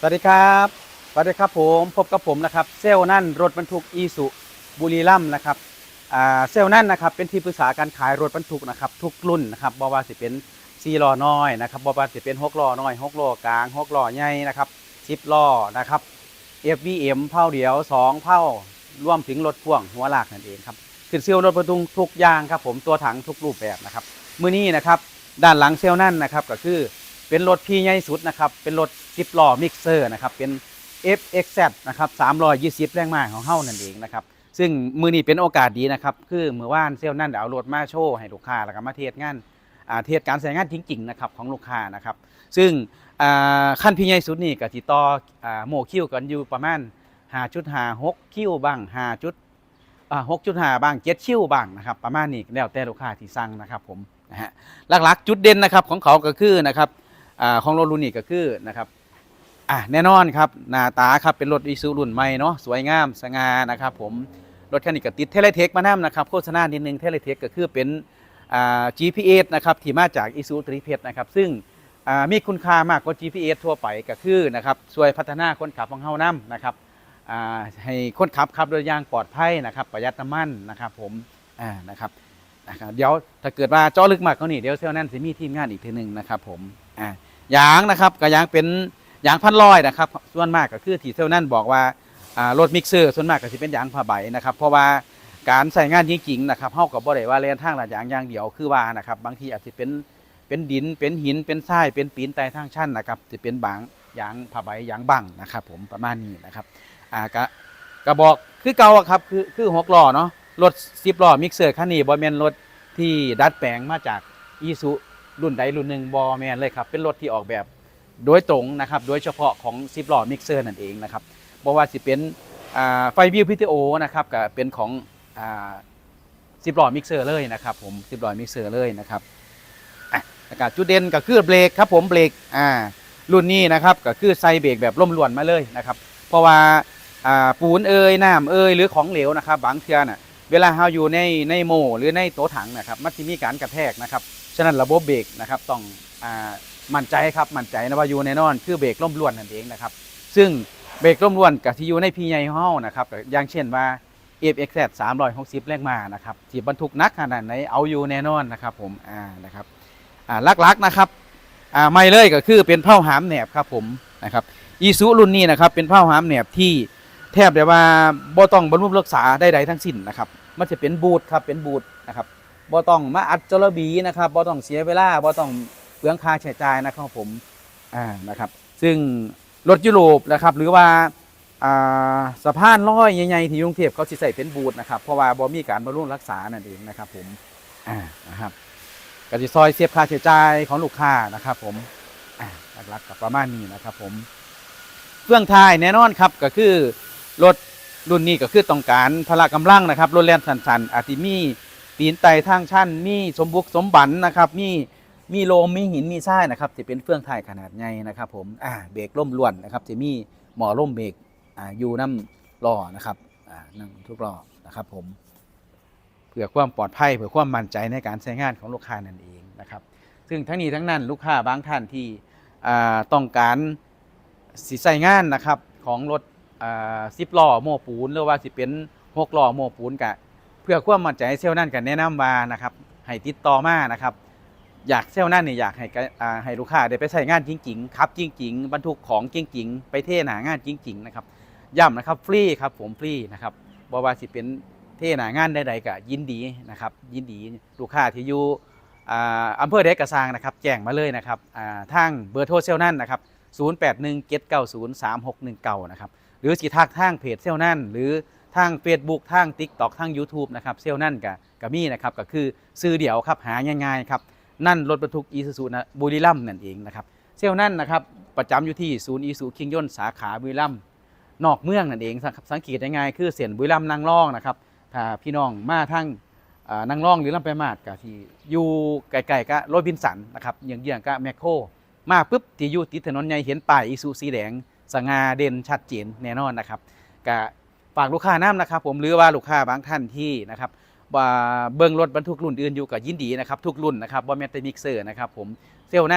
สวัสดีครับสวัสดีครับผมพบกับผมนะครับเซลนั่นรถบรรทุกอีสุบุรีรัมย์นะครับอ่าเซลนั่นนะครับเป็นที่ปรึกษาการขายรถบรรทุกนะครับทุกรุ่นนะครับบ่ว่าสิเป็นซีล้อน้อยนะครับบ่ว่าสิเป็น6ล้อน้อย6ล้อกลาง6ล้อใหญ่นะครับ10ล้อนะครับ FVM เผาเดียว2เผารวมถึงรถพ่วงหัวลากนั่นเองครับขึ้นเซลรถบรรทุกทุกอย่างครับผมตัวถังทุกรูปแบบนะครับมือนี้นะครับด้านหลังเซลนั่นนะครับก็คือ เป็นรถพี่ใหญ่สุดนะครับ เป็นรถ10ล้อมิกเซอร์นะครับ เป็น FXZ นะครับ320 แรงม้าของเฮานั่นเองนะครับ ซึ่งมือนี้เป็นโอกาสดีนะครับ คือเมื่อวานเซลนั่นเดี๋ยวเอารถมาโชว์ให้ลูกค้าแล้วก็มาเทสงานเทสการใช้งานจริงๆนะครับของลูกค้านะครับ ซึ่งขั้นพี่ใหญ่สุดนี่ก็สิต่อโมคิวกันอยู่ประมาณ5.56คิวบ้าง5จุดอ่า6.5บ้าง7คิวบ้างนะครับ ประมาณนี้แล้วแต่ลูกค้าที่สั่งนะครับผมนะฮะหลักๆ จุดเด่นนะครับของเขาก็คือนะครับ อ่าของรถรุ่นนี้ก็คือนะครับอะแน่นอนครับหน้าตาครับเป็นรถอีซูรุ่นใหม่เนาะสวยงามสง่านะครับผมรถคันนี้ก็ติดเทเลเทคมาแนำนะครับโฆษณานิดนึงเทเลเทคก็คือเป็นอ่า GPS นะครับที่มาจากอีซูตรีเพชนะครับซึ่งมีคุณค่ามากกว่า GPS ทั่วไปก็คือนะครับช่วยพัฒนาคนขับของเฮานํนะครับให้คนขับขับโดยยางปลอดภัยนะครับ ประหยัดน้ำมันนะครับผมนะครับนะครับ เดี๋ยวถ้าเกิดว่าเจาะลึกมากกว่านี้เดี๋ยวเซลนั่นจะมีทีมงานอีกทีหนึ่งนะครับผมอ่า ยางนะครับก็ยางเป็นยางพันลอยนะครับ ส่วนมากก็คือที่เซลนั่นบอกว่ารถมิกเซอร์ส่วนมากก็สิเป็นยางผ้าใบนะครับ เพราะว่าการใส่งานจริงๆนะครับเฮากับบ่ได้ว่าเล่นทางหลาดยางอย่างเดียวคือว่านะครับบางทีอาจจะเป็นเป็นดินเป็นหินเป็นทรายเป็นปีนไต่ทางชั้นนะครับจะเป็นบางยางผ้าใบยางบังนะครับ ผมประมาณนี้นะครับอ่ากะกระบอกคือเก่าครับคือคือหกล้อเนาะรถสิบล้อมิกเซอร์คันนี้บ่แมนรถที่ดัดแปลงมาจากอีซู รุ่นใดรุ่นหนึ่งบอแมนเลยครับ เป็นรถที่ออกแบบโดยตรงนะครับ โดยเฉพาะของซิปล้อมิกเซอร์นั่นเองนะครับบอกว่าสิเป็นไฟวิวพีทีโอนะครับกับเป็นของซิปล้อมิกเซอร์เลยนะครับผมซิปล้อมิกเซอร์เลยนะครับอะแล้วก็จุดเด่นก็คือเบรกครับผมเบรกอ่ารุ่นนี้นะครับก็คือใส่เบรกแบบล่มล้วนมาเลยนะครับ เพราะว่าปูนเอ่ยน้ำเอ่ยหรือของเหลวนะครับบางเทือน่ะเวลาเราอยู่ในในโมหรือในโต๊ะถังนะครับมันจะมีการกระแทกนะครับ ฉะนั้นระบบเบรกนะครับต้องอ่ามั่นใจครับมั่นใจนะว่าอยู่แน่นอน คือเบรกล่มล้วนนั่นเองนะครับ ซึ่งเบรกล่มล้วนกับที่อยู่ในพีใหญ่เฮานะครับอย่างเช่นว่า FXZ 360 แรงม้านะครับที่บรรทุกนักขนาดไหนเอาอยู่แน่นอนนะครับผมอ่านะครับอ่าลักๆนะครับอ่าไม่เลยก็คือเป็นเผาหามแหนบครับผมนะครับอีซูรุ่นนี้นะครับเป็นเผาหามแหนบที่แทบได้ว่าบ่ต้องบรรลุรักษาใดๆทั้งสิ้นนะครับมันจะเป็นบูทครับเป็นบูทนะครับ บ่ต้องมาอัดจลบีนะครับบ่ต้องเสียเวลาบ่ต้องเปลืองค่าใช้จ่ายนะครับผมอ่านะครับ ซึ่งรถยุโรปนะครับ หรือว่าอ่าสะพานลอยใหญ่ๆที่กรุงเทพเขาสิใส่เป็นบูทนะครับเพราะว่าบ่มีการบำรุงรักษานั่นเองนะครับผมอ่านะครับกสิซอยเสียบค่าใช้จ่ายของลูกค้านะครับ ผมอ่าหลักๆก็ประมาณนี้นะครับ ผมเครื่องทายแน่นอนครับก็คือรถรุ่นนี้ก็คือต้องการพละกำลังนะครับรถแล่นสันๆอาจจะมี ปีนไต่ทางชั้นมีสมบุกสมบันนะครับมีมีโลมมีหินมีทรายนะครับจะเป็นเฟื่องไทยขนาดใหญ่นะครับผมอ่าเบรกล่มล้วนนะครับจะมีหมอล่มเบรกอ่าอยู่น้ำล้อนะครับอ่านั่งทุกล้อนะครับผมเพื่อความปลอดภัยเพื่อความมั่นใจในการใช้งานของลูกค้านั่นเองนะครับ ซึ่งทั้งนี้ทั้งนั้นลูกค้าบางท่านที่อ่าต้องการสิใส่งานนะครับของรถอ่าสิบล้อโม้ปูนหรือว่าสิเป็นหกล้อโม้ปูนกะ พื่อความมั่นใจให้เซลล์นั่นกันแนะนำว่านะครับให้ติดต่อมานะครับ อยากเซลล์นั่นเนี่ยอยากให้ให้ลูกค้าได้ไปใช้งานจริงๆขับจริง ๆ บรรทุกของจริง ๆ ไปเทหนางานจริง ๆ นะครับย้ำนะครับฟรีครับผมฟรีนะครับบว่าสิเป็นเทหนางานใดๆก็ยินดีนะครับ ยินดีลูกค้าที่อยู่อ่าอำเภอเดกกระซางนะครับ แจ้งมาเลยนะครับทางเบอร์โทรเซลล์นั่นนะครับ 0817903619 นะครับ หรือสิทักทางเพจเซลล์นั่นหรือ ทาง Facebook ทาง TikTok ทาง YouTube นะครับเซลนั่นกับกับมี่นะครับก็คือซื้อเดี่ยวครับหาง่ายๆครับนั่นรถบรรทุกอีซูซูนะบุรีรัมย์นั่นเองนะครับเซลนั่นนะครับประจำอยู่ที่ศูนย์อีซูคิงยนสาขาบุรีรัมย์นอกเมืองนั่นเองสังสังเกตง่ายๆคือเสียนบุรีรัมนางร่องนะครับถ้าพี่น้องมาทางนางร่องหรือลำไปมาดกับที่อยู่ไกลๆกับโรบินสันนะครับเยื้องกับแมคโครมาปุ๊บที่อยู่ติดถนนใหญ่เห็นป้ายอีซูสีแดงสง่าเด่นชัดเจนแน่นอนนะครับก ฝากลูกค้าน้ำนะครับ ผมหรือว่าลูกค้าบางท่านที่นะครับว่าเบิ้งรถบรรทุกรุ่นอื่นอยู่กับยินดีนะครับทุกรุ่นนะครับว่าแมตต์มิกเซอร์นะครับผมเซลนั่น